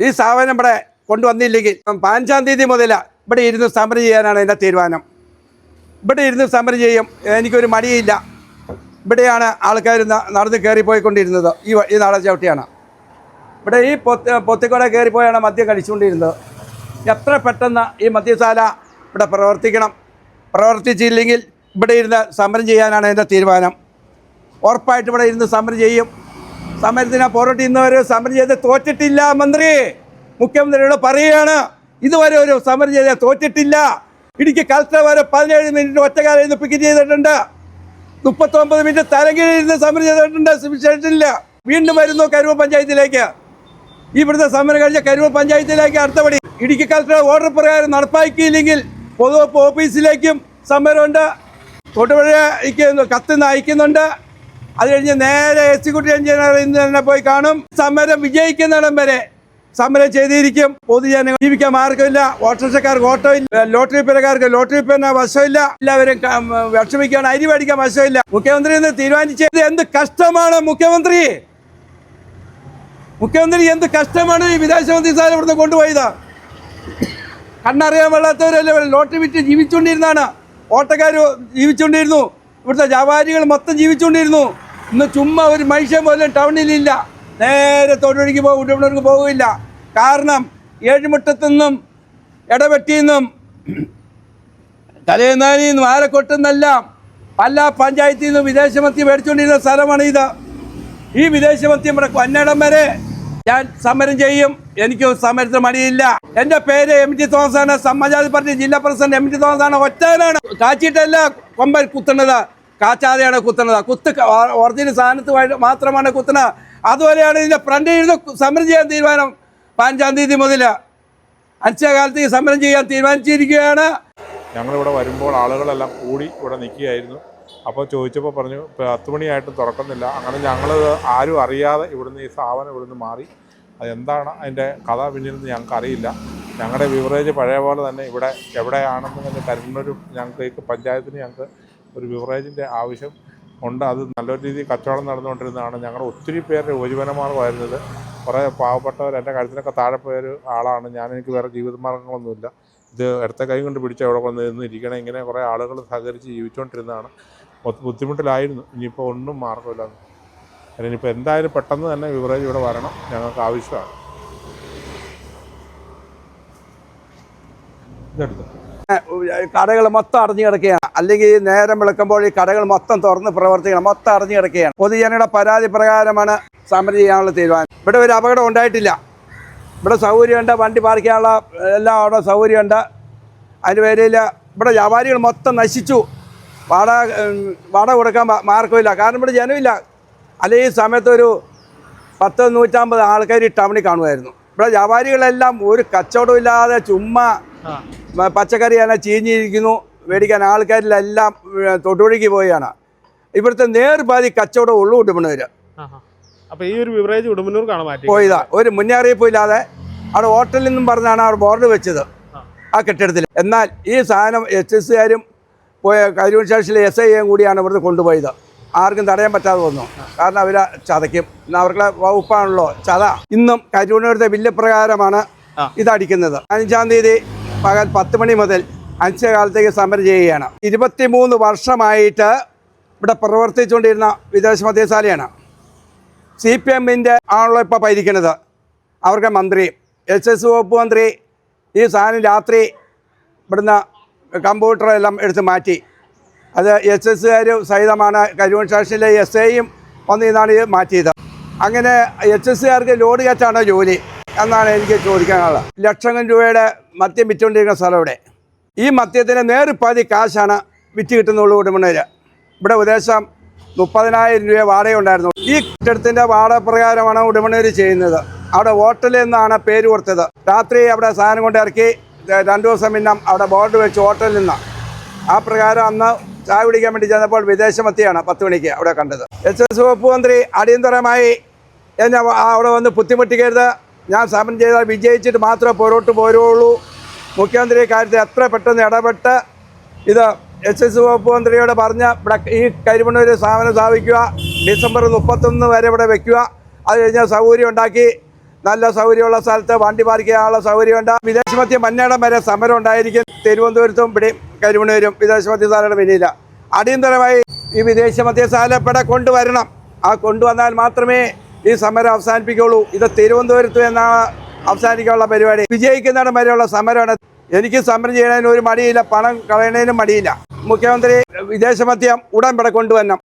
ഈ സ്ഥാപനം ഇവിടെ കൊണ്ടുവന്നില്ലെങ്കിൽ പതിനഞ്ചാം തീയതി മുതൽ ഇവിടെ ഇരുന്ന് സമരം ചെയ്യാനാണ് എന്റെ തീരുമാനം. ഇവിടെ ഇരുന്ന് സമരം ചെയ്യും. എനിക്കൊരു മടിയില്ല. ഇവിടെയാണ് ആൾക്കാർ നടന്ന് കയറിപ്പോയിക്കൊണ്ടിരുന്നത്. ഈ ഈ നാളെ ചവിട്ടിയാണ്. ഇവിടെ ഈ പൊത്ത് പൊത്തിക്കൂടെ കയറിപ്പോയാണ് മദ്യം കഴിച്ചുകൊണ്ടിരുന്നത്. എത്ര പെട്ടെന്ന് ഈ മദ്യശാല ഇവിടെ പ്രവർത്തിക്കണം? പ്രവർത്തിച്ചില്ലെങ്കിൽ ഇവിടെ ഇരുന്ന് സമരം ചെയ്യാനാണ് എന്റെ തീരുമാനം. ഉറപ്പായിട്ട് ഇവിടെ ഇരുന്ന് സമരം ചെയ്യും. സമരത്തിന് പോരാട്ടം ഇന്നുവരെ സമരം ചെയ്ത് തോറ്റിട്ടില്ല മന്ത്രി. മുഖ്യമന്ത്രിയോട് പറയുകയാണ് ഇതുവരെ ഒരു സമരം ചെയ്ത് തോറ്റിട്ടില്ല. ഇടുക്കി കളക്ടർ വരെ പതിനേഴ് മിനിറ്റ് ഒറ്റക്കാലം ഇന്ന് പിക്ക് ചെയ്തിട്ടുണ്ട്. മുപ്പത്തൊമ്പത് മിനിറ്റ് തലകീഴിൽ നിന്ന് സമരം ചെയ്തിട്ടുണ്ട് സിവിൽ സ്റ്റേഷനിൽ വീണ്ടും വരുന്നു കരുവ പഞ്ചായത്തിലേക്ക്. ഇവിടുത്തെ സമരം കഴിഞ്ഞ കരുവ പഞ്ചായത്തിലേക്ക് അടുത്തപടി ഇടുക്കി കളക്ടർ ഓർഡർ പ്രകാരം നടപ്പാക്കിയില്ലെങ്കിൽ പൊതുവകുപ്പ് ഓഫീസിലേക്കും സമരമുണ്ട്. തൊടുപുഴയ്ക്ക് കത്ത് അയക്കുന്നുണ്ട്. അത് കഴിഞ്ഞ് നേരെ എക്സിക്യൂട്ടീവ് എഞ്ചിനീയർ ഇന്ന് തന്നെ പോയി കാണും. സമരം വിജയിക്കുന്നിടം വരെ സമരം ചെയ്തിരിക്കും. പൊതുജനങ്ങൾ ജീവിക്കാൻ മാർഗമില്ല ഓട്ടോറിക്ഷക്കാർക്ക് ഓട്ടോ ഇല്ല ലോട്ടറി പേരക്കാർക്ക് ലോട്ടറി പേന വശമില്ല. എല്ലാവരും വിഷമിക്കാൻ അരി മേടിക്കാൻ വശമില്ല. മുഖ്യമന്ത്രി എന്ന് തീരുമാനിച്ചത് എന്ത് കഷ്ടമാണ് മുഖ്യമന്ത്രി? മുഖ്യമന്ത്രി എന്ത് കഷ്ടമാണ് ഈ വിദേശമന്ത്രി സാർ ഇവിടുന്ന് കൊണ്ടുപോയത്? കണ്ണറിയാൻ വെള്ളാത്തവരല്ലേ ലോട്ടറി വിറ്റ് ജീവിച്ചുകൊണ്ടിരുന്നാണ് ഓട്ടക്കാർ ജീവിച്ചുകൊണ്ടിരുന്നു. ഇവിടുത്തെ വ്യാപാരികൾ മൊത്തം ജീവിച്ചുകൊണ്ടിരുന്നു. ഇന്ന് ചുമ്മാ ഒരു മനുഷ്യൻ പോലും ടൗണിലില്ല നേരെ തൊഴിലേക്ക് പോകും ഉടമണർക്ക് പോകില്ല കാരണം ഏഴുമുട്ടത്തുനിന്നും ഇടവെട്ടിയിൽ തലേനാനിൽ നിന്നും ആലക്കൊട്ടുന്നെല്ലാം പല പഞ്ചായത്തിൽ നിന്നും വിദേശമത്തി മേടിച്ചുകൊണ്ടിരുന്ന സ്ഥലമാണ് ഇത് ഈ വിദേശമത്തി നമ്മുടെ കൊന്നടം വരെ ഞാൻ സമരം ചെയ്യും. എനിക്ക് സമരത്തിന് മടിയില്ല. എന്റെ പേര് എം ടി തോമസ് ആണ് സമ്മജാതി പാർട്ടി ജില്ലാ പ്രസിഡന്റ് എം ടി തോമസ് ആണ് ഒറ്റനാണ് കാച്ചിട്ടല്ല കൊമ്പൻ കുത്തുന്നത്. കാച്ചാതെയാണ് കുത്തണത് കുത്ത് ഒറിജിനൽ സാധനത്ത് മാത്രമാണ് കുത്തണ അതുപോലെയാണ് ഇതിന്റെ ഫ്രണ്ട് ഇരുന്ന് സമരം ചെയ്യാൻ തീരുമാനം. പതിനഞ്ചാം തീയതി മുതൽ അനിശ്ചയകാലത്ത് ഈ സമരം ചെയ്യാൻ തീരുമാനിച്ചിരിക്കുകയാണ്. ഞങ്ങളിവിടെ വരുമ്പോൾ ആളുകളെല്ലാം കൂടി ഇവിടെ നിൽക്കുകയായിരുന്നു. അപ്പോൾ ചോദിച്ചപ്പോൾ പറഞ്ഞു "ഇപ്പം പത്ത് മണിയായിട്ടും തുറക്കുന്നില്ല. അങ്ങനെ ഞങ്ങൾ ആരും അറിയാതെ ഇവിടുന്ന് ഈ സ്ഥാപനം ഇവിടുന്ന് മാറി. അതെന്താണ് അതിന്റെ കഥ? പിന്നിലെന്ന് ഞങ്ങൾക്ക് അറിയില്ല. ഞങ്ങളുടെ ബിവറേജ് പഴയ പോലെ തന്നെ ഇവിടെ എവിടെയാണെന്ന് തന്നെ കരുതുന്നൊരു ഞങ്ങൾക്ക് പഞ്ചായത്തിന് ഞങ്ങൾക്ക് ഒരു ബിവറേജിന്റെ ആവശ്യം ഉണ്ട്. അത് നല്ലൊരു രീതിയിൽ കച്ചവടം നടന്നുകൊണ്ടിരുന്നതാണ്. ഞങ്ങളുടെ ഒത്തിരി പേരുടെ ഉപജീവനമാർഗമായിരുന്നത് കുറേ പാവപ്പെട്ടവർ എന്റെ കഴുത്തിനൊക്കെ താഴെ പോയൊരു ആളാണ്. ഞാൻ എനിക്ക് വേറെ ജീവിതമാർഗങ്ങളൊന്നുമില്ല ഇത് ഇടത്ത കൈ കൊണ്ട് പിടിച്ച് അവിടെ വന്ന് നിന്ന് ഇരിക്കണം ഇങ്ങനെ കുറേ ആളുകൾ സഹകരിച്ച് ജീവിച്ചുകൊണ്ടിരുന്നതാണ്. ബുദ്ധിമുട്ടിലായിരുന്നു. ഇനിയിപ്പോൾ ഒന്നും മാർഗമില്ല അതിനിപ്പോൾ എന്തായാലും പെട്ടെന്ന് തന്നെ വിവറേജ് ഇവിടെ വരണം. ഞങ്ങൾക്ക് ആവശ്യമാണ്. ഇതെടുത്തു? കടകൾ മൊത്തം അടഞ്ഞു കിടക്കുകയാണ്. അല്ലെങ്കിൽ നേരം വിളക്കുമ്പോൾ ഈ കടകൾ മൊത്തം തുറന്ന് പ്രവർത്തിക്കണം. മൊത്തം അടഞ്ഞു കിടക്കുകയാണ്. പൊതുജനയുടെ പരാതി പ്രകാരമാണ് സമരം ചെയ്യാനുള്ള തീരുമാനം. ഇവിടെ ഒരു അപകടം ഉണ്ടായിട്ടില്ല. ഇവിടെ സൗകര്യമുണ്ട് വണ്ടി പാർക്ക് ചെയ്യാനുള്ള എല്ലാം അവിടെ സൗകര്യമുണ്ട്. അതിന് പേരിൽ ഇവിടെ വ്യാപാരികൾ മൊത്തം നശിച്ചു. വാടക വാടക കൊടുക്കാൻ മാർഗമില്ല കാരണം ഇവിടെ ജനമില്ല. അല്ലെ ഈ സമയത്ത് ഒരു പത്ത് നൂറ്റമ്പത് ആൾക്കാർ ഈ ടൗണിൽ കാണുമായിരുന്നു. ഇവിടെ വ്യാപാരികളെല്ലാം ഒരു കച്ചവടം ഇല്ലാതെ ചുമ്മാ പച്ചക്കറി അങ്ങനെ ചീഞ്ഞിരിക്കുന്നു. മേടിക്കാൻ ആൾക്കാരിലെല്ലാം തൊട്ടുപൊഴിക്ക് പോവുകയാണ് ഇവിടുത്തെ നേർപാതി കച്ചവടം ഉള്ളു ഉടുമ്പനൂര്. ഈ ഒരു ബിവറേജ് മാറ്റി പോയതാ ഒരു മുന്നറിയിപ്പും ഇല്ലാതെ അവിടെ ഹോട്ടലിൽ നിന്നും പറഞ്ഞാണ് അവിടെ ബോർഡ് വെച്ചത്. ആ. കെട്ടിടത്തിൽ എന്നാൽ ഈ സാധനം എച്ച് എസ്സുകാരും പോയ കരൂർ സ്റ്റേഷനിലെ എസ് ഐ എം കൂടിയാണ് ഇവിടുന്ന് കൊണ്ടുപോയത്. ആർക്കും തടയാൻ പറ്റാതെ വന്നു. കാരണം അവർ ചതയ്ക്കും. അവരുടെ വകുപ്പാണല്ലോ ചത. ഇന്നും കരൂരിനടുത്ത ബില്ല് പ്രകാരമാണ്. ഇതടിക്കുന്നത്. അഞ്ചാം തീയതി പകൽ പത്ത് മണി മുതൽ അനിശ്ചയകാലത്തേക്ക് സമരം ചെയ്യുകയാണ്. ഇരുപത്തിമൂന്ന് വർഷമായിട്ട് ഇവിടെ പ്രവർത്തിച്ചുകൊണ്ടിരുന്ന വിദേശ മദ്യശാലയാണ്. സി പി എമ്മിന്റെ ആണല്ലോ ഇപ്പോൾ ഭരിക്കുന്നത്. അവർക്ക് മന്ത്രി എച്ച് എസ് വകുപ്പ് മന്ത്രി ഈ സാധനം രാത്രി ഇവിടുന്ന് കമ്പ്യൂട്ടറെല്ലാം എടുത്ത് മാറ്റി. അത് എച്ച് എസ്സുകാർ സഹിതമാണ് കരുവൻ സ്റ്റേഷനിലെ എസ് ഐയും വന്നിന്നാണ് ഇത് മാറ്റിയത്. അങ്ങനെ എച്ച് എസ്സുകാർക്ക് ലോഡ് കയറ്റാണ് ജോലി. എന്നാണ് എനിക്ക് ചോദിക്കാനുള്ളത്. ലക്ഷങ്ങൾ രൂപയുടെ മദ്യം വിറ്റുകൊണ്ടിരിക്കുന്ന സ്ഥലം ഇവിടെ ഈ മദ്യത്തിന് നേരിപ്പാതി കാശാണ് വിറ്റ് കിട്ടുന്നുള്ളൂ ഉടമണര് ഇവിടെ ഉദ്ദേശം മുപ്പതിനായിരം രൂപ വാടക ഉണ്ടായിരുന്നു. ഈ കെട്ടിടത്തിന്റെ വാടക പ്രകാരമാണ് ഉടമണര് ചെയ്യുന്നത്. അവിടെ ഹോട്ടലിൽ നിന്നാണ് പേര് കൊടുത്തത്. രാത്രി അവിടെ സാധനം കൊണ്ട് ഇറക്കി രണ്ടു ദിവസം പിന്നെ അവിടെ ബോർഡ് വെച്ച് ഹോട്ടലിൽ നിന്ന്. ആ പ്രകാരം അന്ന് ചായ കുടിക്കാൻ വേണ്ടി ചെന്നപ്പോൾ വിദേശമത്തിയാണ് പത്ത് മണിക്ക് അവിടെ കണ്ടത്. എച്ച് എസ് വകുപ്പ് മന്ത്രി അടിയന്തരമായി എന്നെ അവിടെ വന്ന് ബുദ്ധിമുട്ടിക്കരുത്. ഞാൻ സമരം ചെയ്താൽ വിജയിച്ചിട്ട് മാത്രമേ പുറോട്ട് പോരുള്ളൂ മുഖ്യമന്ത്രി കാര്യത്തിൽ എത്ര പെട്ടെന്ന് ഇടപെട്ട് ഇത് എസ് എസ് വകുപ്പ് മന്ത്രിയോട് പറഞ്ഞ ഇവിടെ ഈ കരിമണ്ണൂർ സ്ഥാപനം സ്ഥാപിക്കുക ഡിസംബർ മുപ്പത്തൊന്ന് വരെ ഇവിടെ വെക്കുക. അത് കഴിഞ്ഞാൽ സൗകര്യം ഉണ്ടാക്കി. നല്ല സൗകര്യമുള്ള സ്ഥലത്ത് വണ്ടി പാർക്ക് ചെയ്യാനുള്ള സൗകര്യമുണ്ട്. വിദേശമധ്യ മന്നേടം വരെ സമരം ഉണ്ടായിരിക്കും തിരുവനന്തപുരത്തും ഇവിടെ കരിമണൂരും വിദേശമധ്യ സാലയുടെ പിന്നില്ല അടിയന്തരമായി ഈ വിദേശ മദ്യശാല ഇവിടെ കൊണ്ടുവരണം. ആ കൊണ്ടുവന്നാൽ മാത്രമേ ഈ സമരം അവസാനിപ്പിക്കുള്ളൂ ഇത് തിരുവനന്തപുരത്ത് എന്നാണ് അവസാനിക്കാനുള്ള പരിപാടി. വിജയിക്കുന്നിടം വരെയുള്ള സമരമാണ്. എനിക്ക് സമരം ചെയ്യുന്നതിന് ഒരു മടിയില്ല പണം കളയണതിനും മടിയില്ല. മുഖ്യമന്ത്രി വിദേശമധ്യം ഉടൻ ഇവിടെ കൊണ്ടുവരണം.